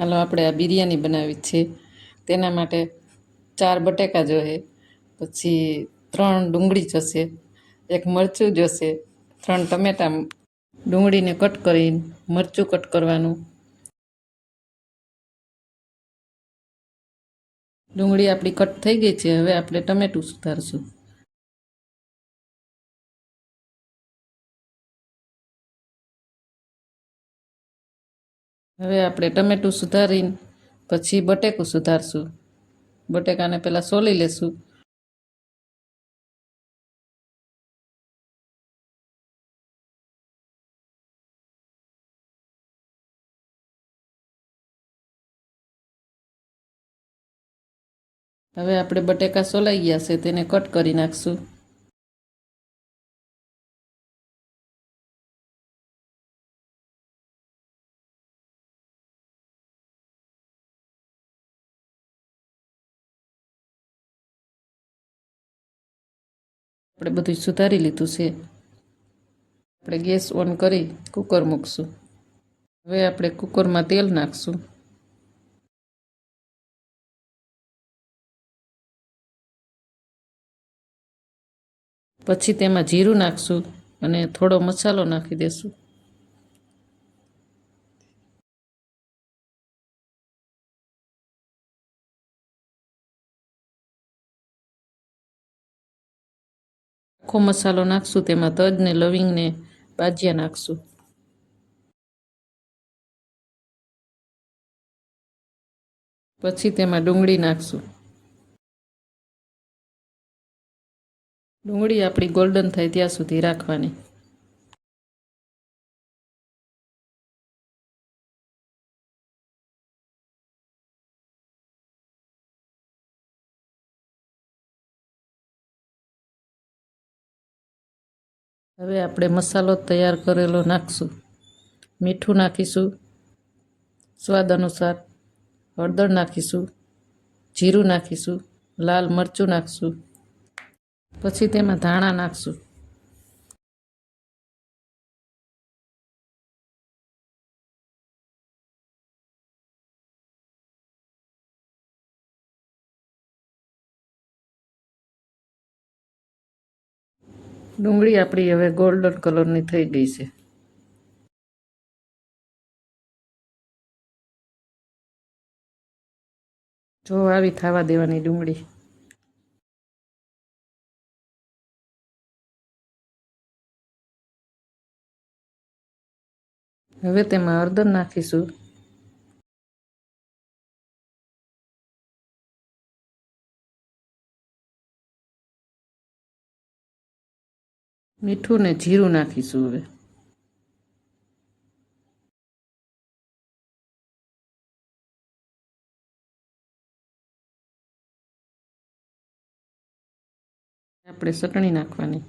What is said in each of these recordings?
હાલો આપણે આ બિરયાની બનાવી છે તેના માટે ચાર બટેકા જોઈએ પછી ત્રણ ડુંગળી જશે એક મરચું જોશે ત્રણ ટમેટા ડુંગળીને કટ કરી મરચું કટ કરવાનું ડુંગળી આપણી કટ થઈ ગઈ છે હવે આપણે ટમેટું સુધારશું હવે આપણે ટમેટું સુધારીને પછી બટેકું સુધારશું. બટેકાને પહેલાં સોલી લેશું. હવે આપણે બટેકા સોલાઈ ગયા છે, તેને કટ કરી નાખશું. આપણે બધું સુધારી લીધું છે. આપણે ગેસ ઓન કરી કુકર મૂકશું. હવે આપણે કુકરમાં તેલ નાખશું. પછી તેમાં જીરું નાખશું અને થોડો મસાલો નાખી દેશું. આખો મસાલો નાખશું તેમાં તજ ને લવિંગ ને બાજિયા નાખશું પછી તેમાં ડુંગળી નાખશું ડુંગળી આપણી ગોલ્ડન થાય ત્યાં સુધી રાખવાની હવે આપણે મસાલો તૈયાર કરેલો નાખશું. મીઠું નાખીશું. સ્વાદ અનુસાર હળદર નાખીશું. જીરું નાખીશું. લાલ મરચું નાખશું. પછી તેમાં ધાણા નાખશું. ડુંગળી આપણી હવે ગોલ્ડન કલરની થઈ ગઈ છે. જો આવી થવા દેવાની ડુંગળી. હવે તેમાં હળદર નાખીશું. મીઠું ને જીરું નાખીશું હવે. આપણે ચટણી નાખવાની.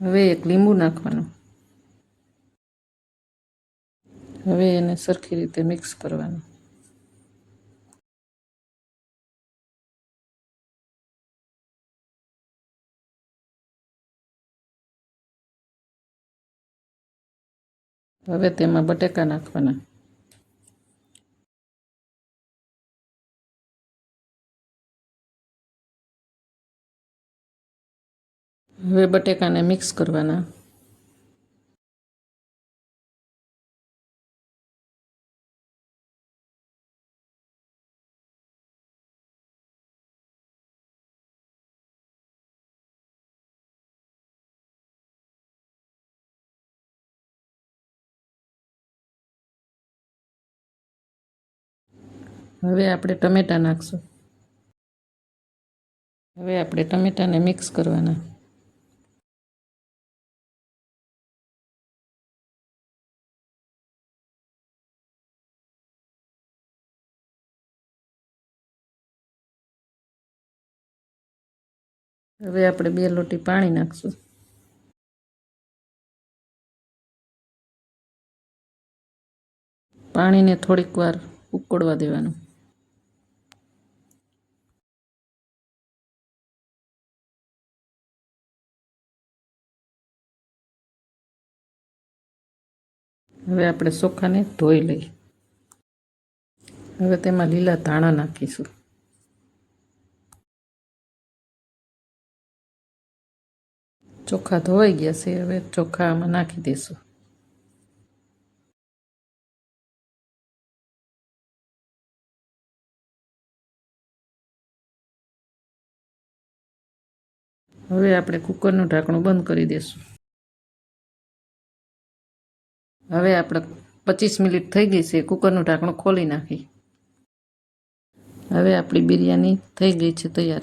હવે એક લીંબુ નાખવાનું. હવે એને સરખી રીતે મિક્સ કરવાનું. હવે તેમાં બટેકા નાખવાના. હવે બટેકાને મિક્સ કરવાના. હવે આપણે ટમેટા નાખશું. હવે આપણે ટમેટાને મિક્સ કરવાના. હવે આપણે બે લોટી પાણી નાખશું. પાણીને થોડીક વાર ઉકળવા દેવાનું. હવે આપણે ચોખાને ધોઈ લઈએ હવે તેમાં લીલા ધાણા નાખીશું ચોખા ધોવાઈ ગયા છે હવે ચોખા આમાં નાખી દઈશું હવે આપણે કુકરનું ઢાંકણું બંધ કરી દઈશું હવે આપણે પચીસ મિનિટ થઈ ગઈ છે. કુકરનું ઢાંકણું ખોલી નાખી. હવે આપણી બિરયાની થઈ ગઈ છે તૈયાર.